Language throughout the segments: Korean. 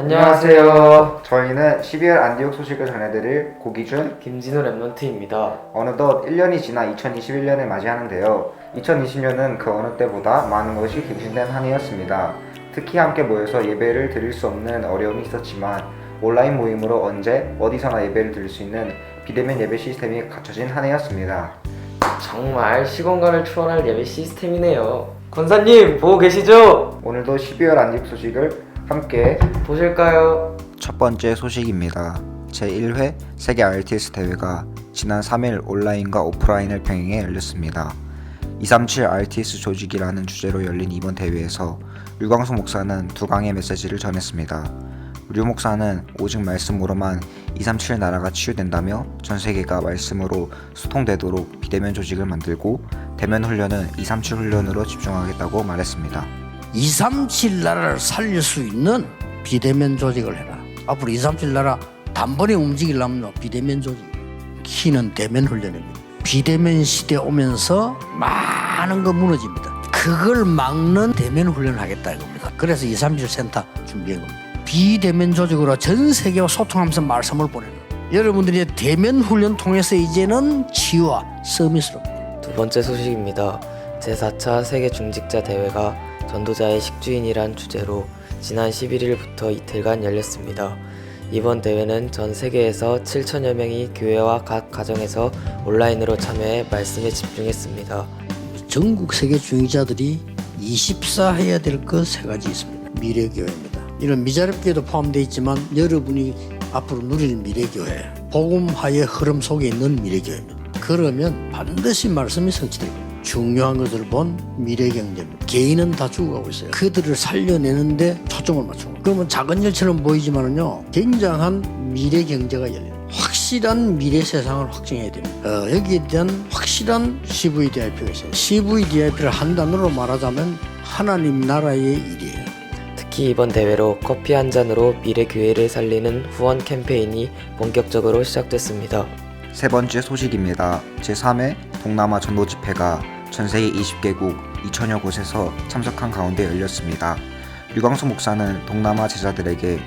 안녕하세요. 저희는 12월 안디옥 소식을 전해드릴 고기준 김진우 랩런트입니다. 어느덧 1년이 지나 2021년을 맞이하는데요. 2020년은 그 어느 때보다 많은 것이 갱신된 한 해였습니다. 특히 함께 모여서 예배를 드릴 수 없는 어려움이 있었지만 온라인 모임으로 언제 어디서나 예배를 드릴 수 있는 비대면 예배 시스템이 갖춰진 한 해였습니다. 정말 시공간을 초월할 예배 시스템이네요. 권사님 보고 계시죠? 오늘도 12월 안디옥 소식을 함께 보실까요? 첫 번째 소식입니다. 제1회 세계 RTS 대회가 지난 3일 온라인과 오프라인을 병행해 열렸습니다. 237 RTS 조직이라는 주제로 열린 이번 대회에서 류광수 목사는 두 강의 메시지를 전했습니다. 류 목사는 오직 말씀으로만 237 나라가 치유된다며 전 세계가 말씀으로 소통되도록 비대면 조직을 만들고 대면 훈련은 237 훈련으로 집중하겠다고 말했습니다. 237 나라를 살릴 수 있는 비대면 조직을 해라. 앞으로 237 나라 단번에 움직이려면 비대면 조직. 키는 대면 훈련입니다. 비대면 시대 오면서 많은 거 무너집니다. 그걸 막는 대면 훈련을 하겠다 이겁니다. 그래서 237 센터 준비한 겁니다. 비대면 조직으로 전 세계와 소통하면서 말씀을 보내는. 여러분들이 대면 훈련 통해서 이제는 치유와 서밋으로 두 번째 소식입니다. 제4차 세계 중직자 대회가 전도자의 식주인이란 주제로 지난 11일부터 이틀간 열렸습니다. 이번 대회는 전 세계에서 7천여 명이 교회와 각 가정에서 온라인으로 참여해 말씀에 집중했습니다. 전국 세계 중위자들이 24 해야 될 것 세 가지 있습니다. 미래교회입니다. 이런 미자립교회도 포함되어 있지만 여러분이 앞으로 누릴 미래교회, 복음화의 흐름 속에 있는 미래교회입니다. 그러면 반드시 말씀이 성취됩니다. 중요한 것을 본 미래경제입니다. 개인은 다 죽어가고 있어요. 그들을 살려내는데 초점을 맞추고. 그러면 작은 일처럼 보이지만은요, 굉장한 미래경제가 열려요. 확실한 미래 세상을 확정해야 됩니다. 어, 여기에 대한 확실한 CVDIP가 있어요. CVDIP를 한 단어로 말하자면 하나님 나라의 일이에요. 특히 이번 대회로 커피 한 잔으로 미래 교회를 살리는 후원 캠페인이 본격적으로 시작됐습니다. 세 번째 소식입니다. 제3회 동남아 전도 집회가 전 세계 20개국 2천여 곳에서 참석한 가운데 열렸습니다. 류광수 목사는 동남아 제자들에게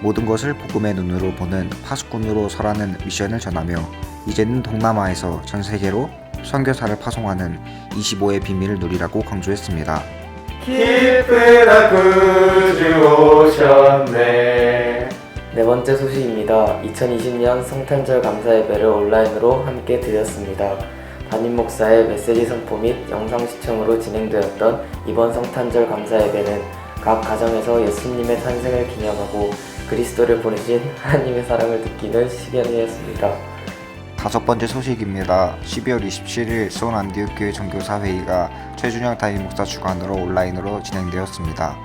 모든 것을 복음의 눈으로 보는 파수꾼으로 서라는 미션을 전하며 이제는 동남아에서 전 세계로 선교사를 파송하는 25의 비밀을 누리라고 강조했습니다. 기쁘다 구주 오셨네. 네 번째 소식입니다. 2020년 성탄절 감사 예배를 온라인으로 함께 드렸습니다. 담임 목사의 메시지 선포 및 영상 시청으로 진행되었던 이번 성탄절 감사 예배는 각 가정에서 예수님의 탄생을 기념하고 그리스도를 보내신 하나님의 사랑을 느끼는 시간이었습니다. 다섯 번째 소식입니다. 12월 27일 수원 안디옥교회 전교사 회의가 최준영 담임 목사 주관으로 온라인으로 진행되었습니다.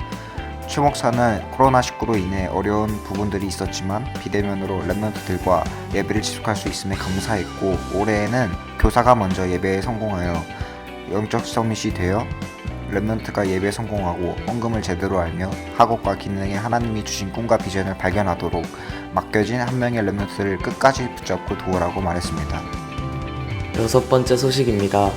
최 목사는 코로나19로 인해 어려운 부분들이 있었지만 비대면으로 랩런트들과 예배를 지속할 수 있음에 감사했고 올해에는 교사가 먼저 예배에 성공하여 영적 서밋이 되어 랩런트가 예배에 성공하고 헌금을 제대로 알며 학업과 기능에 하나님이 주신 꿈과 비전을 발견하도록 맡겨진 한 명의 랩런트를 끝까지 붙잡고 도우라고 말했습니다. 여섯 번째 소식입니다.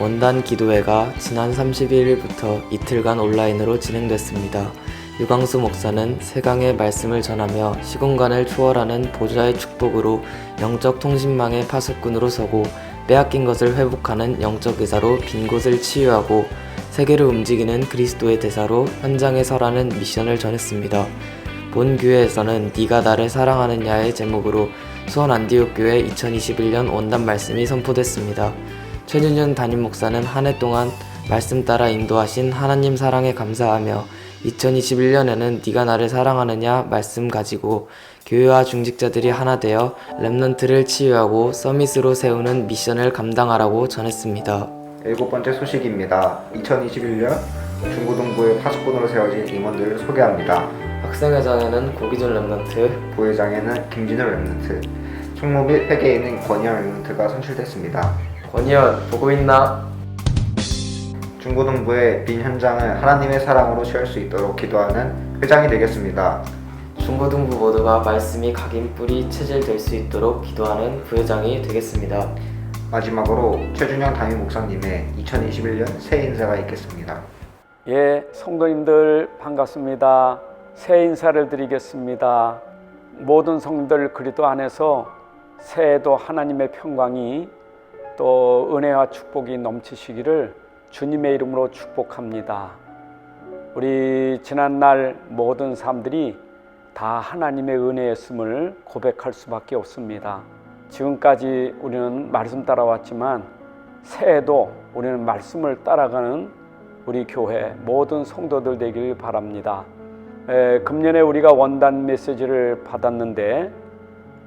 원단 기도회가 지난 31일부터 이틀간 온라인으로 진행됐습니다. 유광수 목사는 세강의 말씀을 전하며 시공간을 초월하는 보좌의 축복으로 영적 통신망의 파수꾼으로 서고 빼앗긴 것을 회복하는 영적 의사로 빈 곳을 치유하고 세계를 움직이는 그리스도의 대사로 현장에 서라는 미션을 전했습니다. 본 교회에서는 네가 나를 사랑하느냐의 제목으로 수원 안디옥 교회 2021년 원단 말씀이 선포됐습니다. 최준현 담임 목사는 한 해 동안 말씀 따라 인도하신 하나님 사랑에 감사하며 2021년에는 네가 나를 사랑하느냐 말씀 가지고 교회와 중직자들이 하나 되어 랩넌트를 치유하고 서밋으로 세우는 미션을 감당하라고 전했습니다. 일곱 번째 소식입니다. 2021년 중고등부의 파수꾼으로 세워진 임원들을 소개합니다. 학생회장에는 고기준 랩넌트, 부회장에는 김진우 랩런트, 총무 및 회계에는 권희영 랩런트가 선출됐습니다. 권희연 보고 있나? 중고등부의 빈 현장을 하나님의 사랑으로 채울 수 있도록 기도하는 회장이 되겠습니다. 중고등부 모두가 말씀이 각인 뿌리 체질될 수 있도록 기도하는 부회장이 되겠습니다. 마지막으로 최준영 담임 목사님의 2021년 새해 인사가 있겠습니다. 예, 성도님들 반갑습니다. 새해 인사를 드리겠습니다. 모든 성들 그리도 안에서 새해도 하나님의 평강이 또 은혜와 축복이 넘치시기를 주님의 이름으로 축복합니다. 우리 지난날 모든 사람들이 다 하나님의 은혜였음을 고백할 수밖에 없습니다. 지금까지 우리는 말씀 따라왔지만 새해도 우리는 말씀을 따라가는 우리 교회 모든 성도들 되길 바랍니다. 에, 금년에 우리가 원단 메시지를 받았는데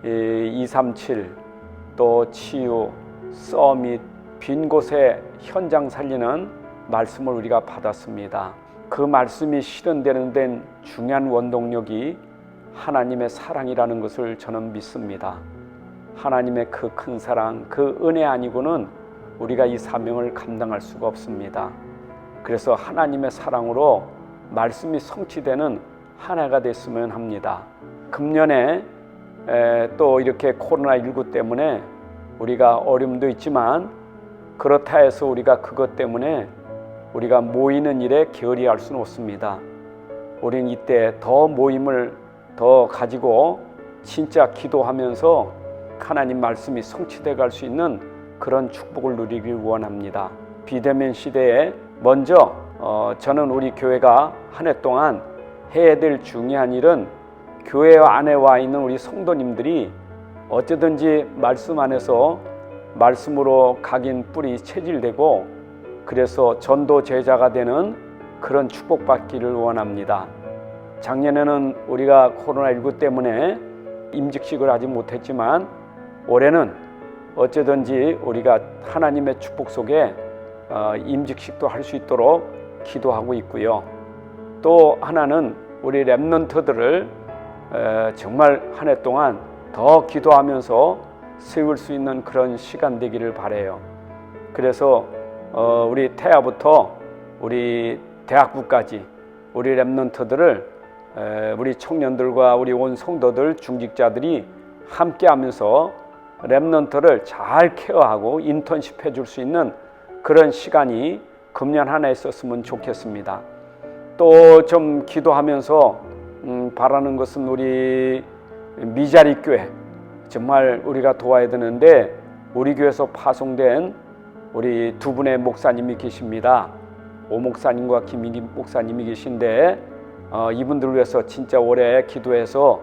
이 237, 또 치유, 서밋, 빈 곳에 현장 살리는 말씀을 우리가 받았습니다. 그 말씀이 실현되는 데는 중요한 원동력이 하나님의 사랑이라는 것을 저는 믿습니다. 하나님의 그 큰 사랑, 그 은혜 아니고는 우리가 이 사명을 감당할 수가 없습니다. 그래서 하나님의 사랑으로 말씀이 성취되는 한 해가 됐으면 합니다. 금년에 에, 또 이렇게 코로나 19 때문에 우리가 어려움도 있지만 그렇다 해서 우리가 그것 때문에 우리가 모이는 일에 게을리할 수는 없습니다. 우리는 이때 더 모임을 더 가지고 진짜 기도하면서 하나님 말씀이 성취돼 갈 수 있는 그런 축복을 누리길 원합니다. 비대면 시대에 먼저 어, 저는 우리 교회가 한 해 동안 해야 될 중요한 일은 교회 안에 와 있는 우리 성도님들이 어쩌든지 말씀 안에서 말씀으로 각인 뿌리 체질되고 그래서 전도 제자가 되는 그런 축복받기를 원합니다. 작년에는 우리가 코로나19 때문에 임직식을 하지 못했지만 올해는 어쩌든지 우리가 하나님의 축복 속에 어, 임직식도 할 수 있도록 기도하고 있고요. 또 하나는 우리 랩런트들을 에, 정말 한 해 동안 더 기도하면서 세울 수 있는 그런 시간 되기를 바래요. 그래서 어, 우리 태아부터 우리 대학부까지 우리 랩런트들을 에, 우리 청년들과 우리 온 성도들 중직자들이 함께하면서 랩런트를 잘 케어하고 인턴십 해줄 수 있는 그런 시간이 금년 하나 있었으면 좋겠습니다. 또 좀 기도하면서 음, 바라는 것은 우리 미자리 교회 정말 우리가 도와야 되는데 우리 교회에서 파송된 우리 두 분의 목사님이 계십니다. 오 목사님과 김민기 목사님이 계신데 어, 이분들을 위해서 진짜 올해 기도해서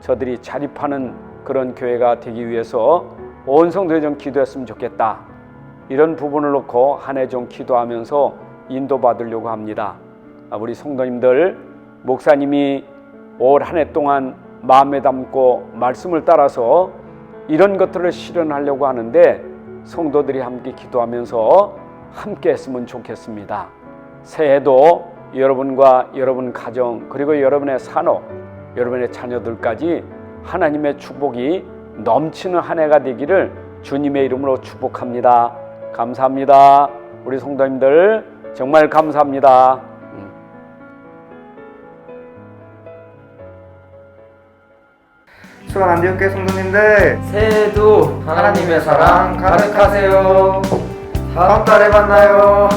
저들이 자립하는 그런 교회가 되기 위해서 온 성도에 좀 기도했으면 좋겠다. 이런 부분을 놓고 한 해 좀 기도하면서 인도받으려고 합니다. 아, 우리 성도님들 목사님이 올 한 해 동안 마음에 담고 말씀을 따라서 이런 것들을 실현하려고 하는데 성도들이 함께 기도하면서 함께 했으면 좋겠습니다. 새해도 여러분과 여러분 가정 그리고 여러분의 산업 여러분의 자녀들까지 하나님의 축복이 넘치는 한 해가 되기를 주님의 이름으로 축복합니다. 감사합니다. 우리 성도님들 정말 감사합니다. 수원 안디옥교회 성도님들 새해에도 하나님의 사랑 가득하세요. 다음 달에 만나요.